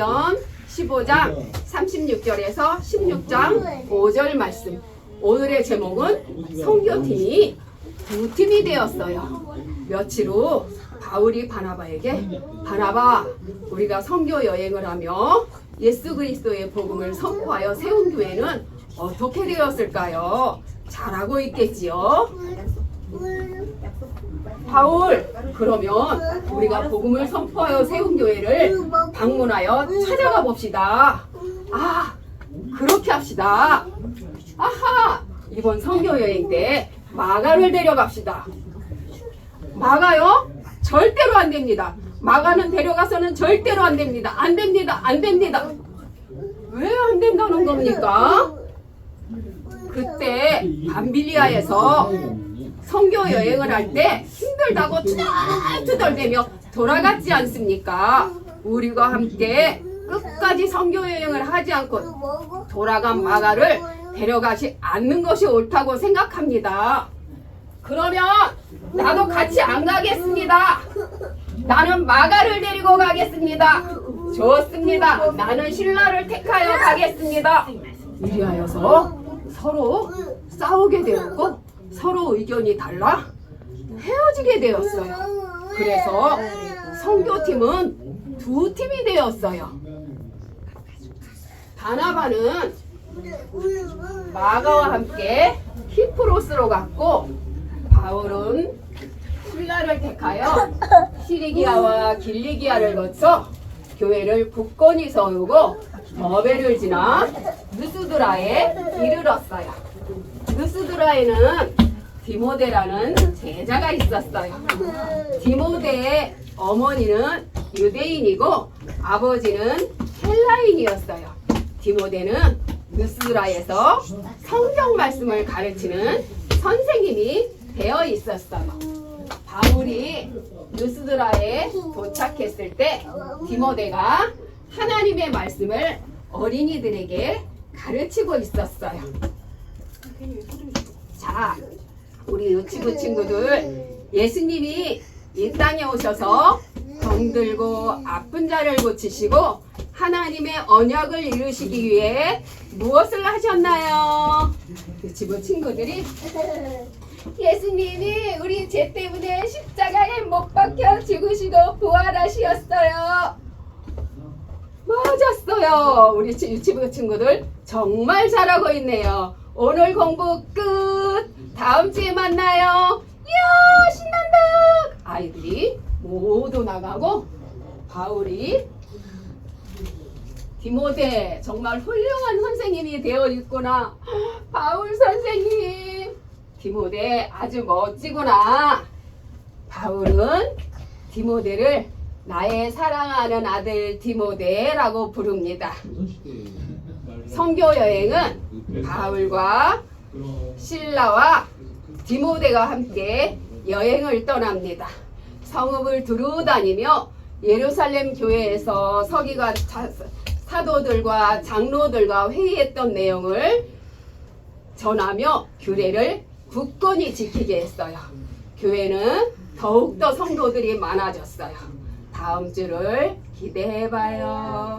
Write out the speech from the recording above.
사도행전 15장 36절에서 16장 5절 말씀. 오늘의 제목은 성교팀이 두 팀이 되었어요. 며칠 후 바울이 바나바에게 바나바 우리가 선교 여행을 하며 예수 그리스도의 복음을 선포하여 세운 교회는 어떻게 되었을까요? 잘하고 있겠지요. 바울 그러면 우리가 복음을 선포하여 세운 교회를 방문하여 찾아가 봅시다. 아 그렇게 합시다. 아하 이번 선교 여행 때 마가를 데려갑시다. 마가요? 절대로 안 됩니다. 마가는 데려가서는 절대로 안 됩니다. 안 됩니다. 안 됩니다. 왜 안 된다는 겁니까? 그때 밤빌리아에서 성교 여행을 할 때 힘들다고 투덜투덜대며 돌아갔지 않습니까? 우리가 함께 끝까지 성교 여행을 하지 않고 돌아간 마가를 데려가지 않는 것이 옳다고 생각합니다. 그러면 나도 같이 안 가겠습니다. 나는 마가를 데리고 가겠습니다. 좋습니다. 나는 신라를 택하여 가겠습니다. 이리하여서 서로 싸우게 되었고 서로 의견이 달라 헤어지게 되었어요. 그래서 선교팀은 두 팀이 되었어요. 바나바는 마가와 함께 히프로스로 갔고 바울은 신라를 택하여 시리기아와 길리기아를 거쳐 교회를 굳건히 세우고 버베를 지나 느스드라에 이르렀어요. 느스드라에는 디모데라는 제자가 있었어요. 디모데의 어머니는 유대인이고 아버지는 헬라인이었어요. 디모데는 느스드라에서 성경 말씀을 가르치는 선생님이 되어 있었어요. 바울이 느스드라에 도착했을 때 디모데가 하나님의 말씀을 어린이들에게 가르치고 있었어요. 자, 우리 유치부 친구들 예수님이 이 땅에 오셔서 병들고 아픈 자를 고치시고 하나님의 언약을 이루시기 위해 무엇을 하셨나요? 유치부 친구들이 예수님이 우리 죄 때문에 십자가에 못 박혀 죽으시고 부활하셨어요. 맞았어요. 우리 치- 유치부 친구들 정말 잘하고 있네요. 오늘 공부 끝. 다음 주에 만나요. 이야 신난다. 아이들이 모두 나가고 바울이 디모데 정말 훌륭한 선생님이 되어 있구나. 바울 선생님. 디모데 아주 멋지구나. 바울은 디모데를 나의 사랑하는 아들 디모데라고 부릅니다. 성교 여행은 바울과 신라와 디모데가 함께 여행을 떠납니다. 성읍을 두루 다니며 예루살렘 교회에서 서기관 자- 사도들과 장로들과 회의했던 내용을 전하며 규례를 굳건히 지키게 했어요. 교회는 더욱더 성도들이 많아졌어요. 다음 주를 기대해봐요.